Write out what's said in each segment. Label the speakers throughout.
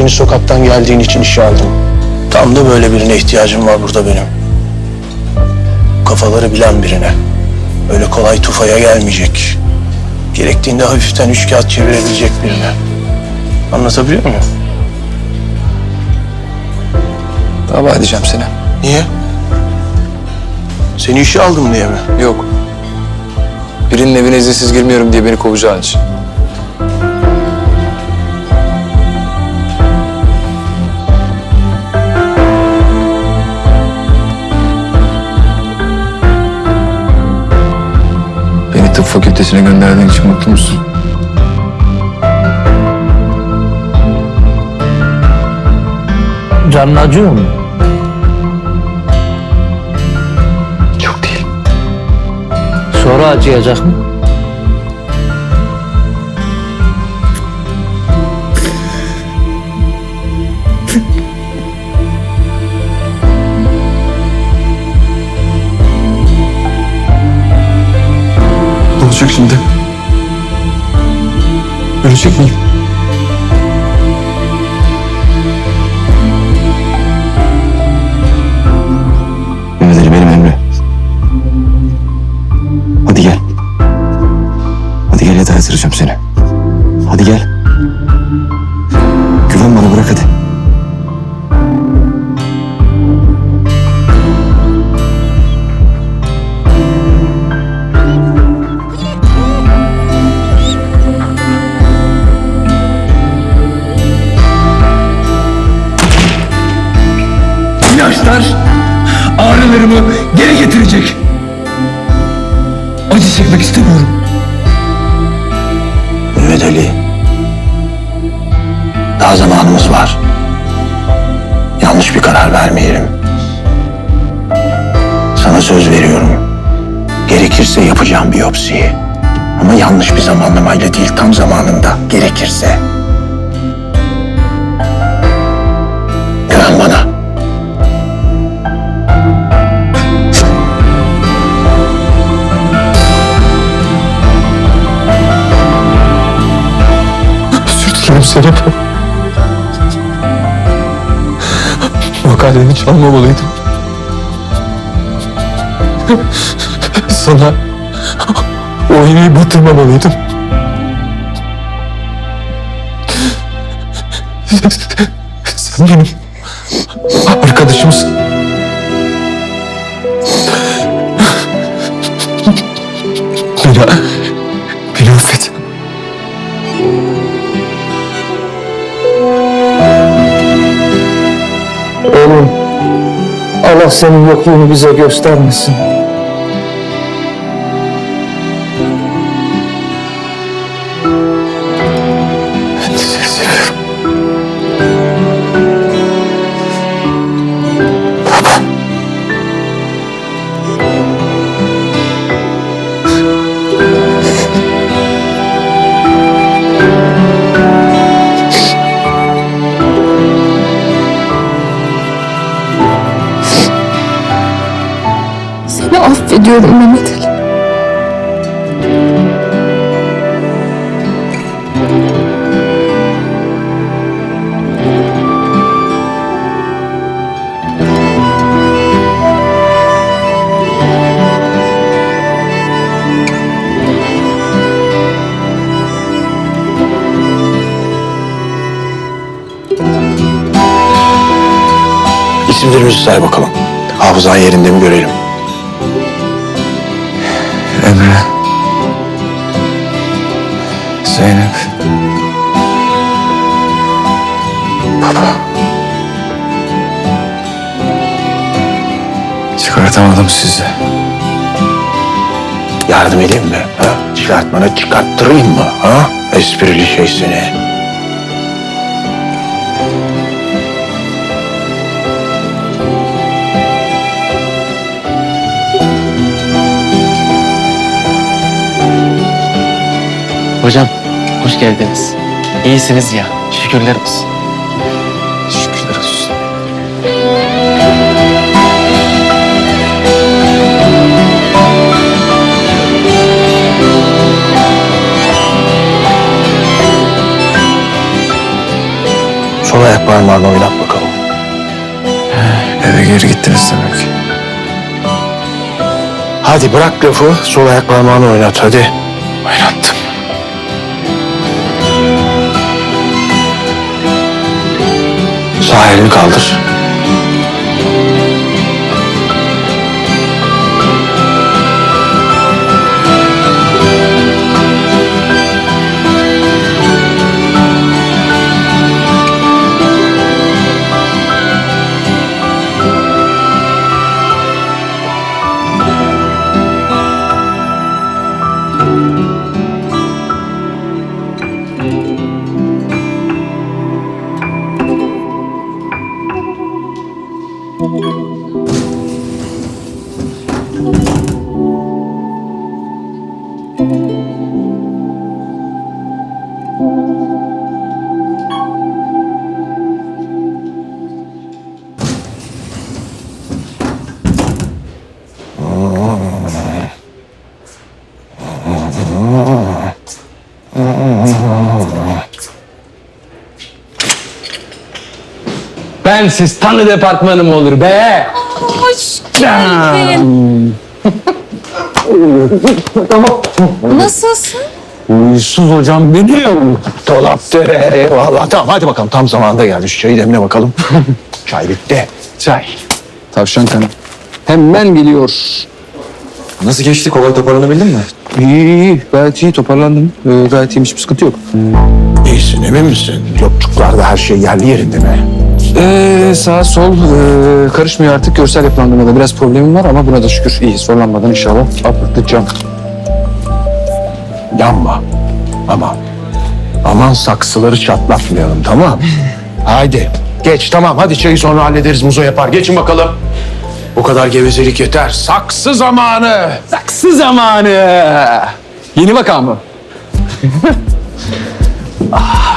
Speaker 1: senin sokaktan geldiğin için işe aldım. Tam da böyle birine ihtiyacım var burada benim. Kafaları bilen birine. Öyle kolay tufaya gelmeyecek. Gerektiğinde hafiften üç kağıt çevirebilecek birine. Anlatabiliyor muyum?
Speaker 2: Dava edeceğim seni.
Speaker 1: Niye? Seni işe aldım diye mi?
Speaker 2: Yok. Birinin evine izinsiz girmiyorum diye beni kovacağın için. Beni tıp fakültesine gönderdiğin için mutlu musun?
Speaker 3: Canın acıyor mu?
Speaker 2: Çok değil.
Speaker 3: Sonra acıyacak mı?
Speaker 2: Miyim?
Speaker 4: Mehmet Emre. Hadi gel. Hadi gel yatağa yatıracağım seni.
Speaker 5: İlaçlar ağrılarımı geri getirecek. Acı çekmek istemiyorum.
Speaker 4: Mehmet Ali. Daha zamanımız var. Yanlış bir karar vermeyelim. Sana söz veriyorum. Gerekirse yapacağım biyopsiyi. Ama yanlış bir zamanlamayla değil, tam zamanında. Gerekirse.
Speaker 2: Makaleni çalmamalıydım. Sana o iğneyi batırmamalıydım. Sen benim arkadaşımsın.
Speaker 3: Allah senin yokluğunu bize göstermesin.
Speaker 6: Affediyorum Mehmet Ali.
Speaker 4: İsimlerimizi say bakalım. Hafızan yerinde mi görelim?
Speaker 2: Zeynep. Baba. Çıkartamadım sizi.
Speaker 4: Yardım edeyim mi? Ha? Çıkartmana çıkarttırayım mı? Ha? Esprili şey seni.
Speaker 7: Hocam hoş geldiniz. İyisiniz ya. Şükürler olsun.
Speaker 2: Şükürler olsun.
Speaker 4: Sol ayak parmağını oynat bakalım.
Speaker 5: Eve geri gittiniz demek.
Speaker 4: Hadi bırak lafı. Sol ayak parmağını oynat hadi.
Speaker 5: Oynattım.
Speaker 4: Sağ elini kaldır.
Speaker 7: Bensiz tanı departmanı mı olur be?
Speaker 6: Hoş geldin. Nasılsın?
Speaker 4: Uysuz hocam benim. Dolapta. Eyvallah. Tamam hadi bakalım. Tam zamanında geldi. Şu çayı demle bakalım. Çay bitti.
Speaker 7: Çay.
Speaker 5: Tavşan kanı. Hemen geliyor.
Speaker 8: Nasıl geçti? Kolay toparlanabildin mi?
Speaker 5: İyi iyi iyi. Gayet iyi toparlandım. Ee, gayet iyiyim. Hiçbir sıkıntı yok.
Speaker 4: İyisin emin misin? Yokçuklarda her şey yerli yerinde mi?
Speaker 5: Ee, sağ sol ee, karışmıyor artık. Görsel yapılandırmada biraz problemim var ama buna da şükür iyi. Zorlanmadan inşallah atlatacağım.
Speaker 4: Yanma. Ama aman saksıları çatlatmayalım tamam Haydi geç tamam hadi çayı sonra hallederiz muzo yapar. Geçin bakalım. Bu kadar gevezelik yeter. Saksı zamanı.
Speaker 5: Saksı zamanı. Yeni vaka mı?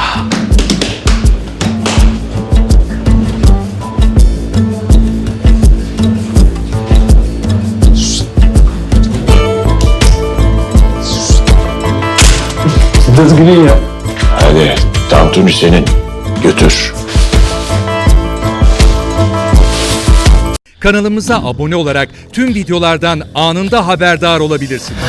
Speaker 5: Düzgünün ya.
Speaker 4: Hadi tantuni senin. Götür.
Speaker 9: Kanalımıza abone olarak tüm videolardan anında haberdar olabilirsiniz.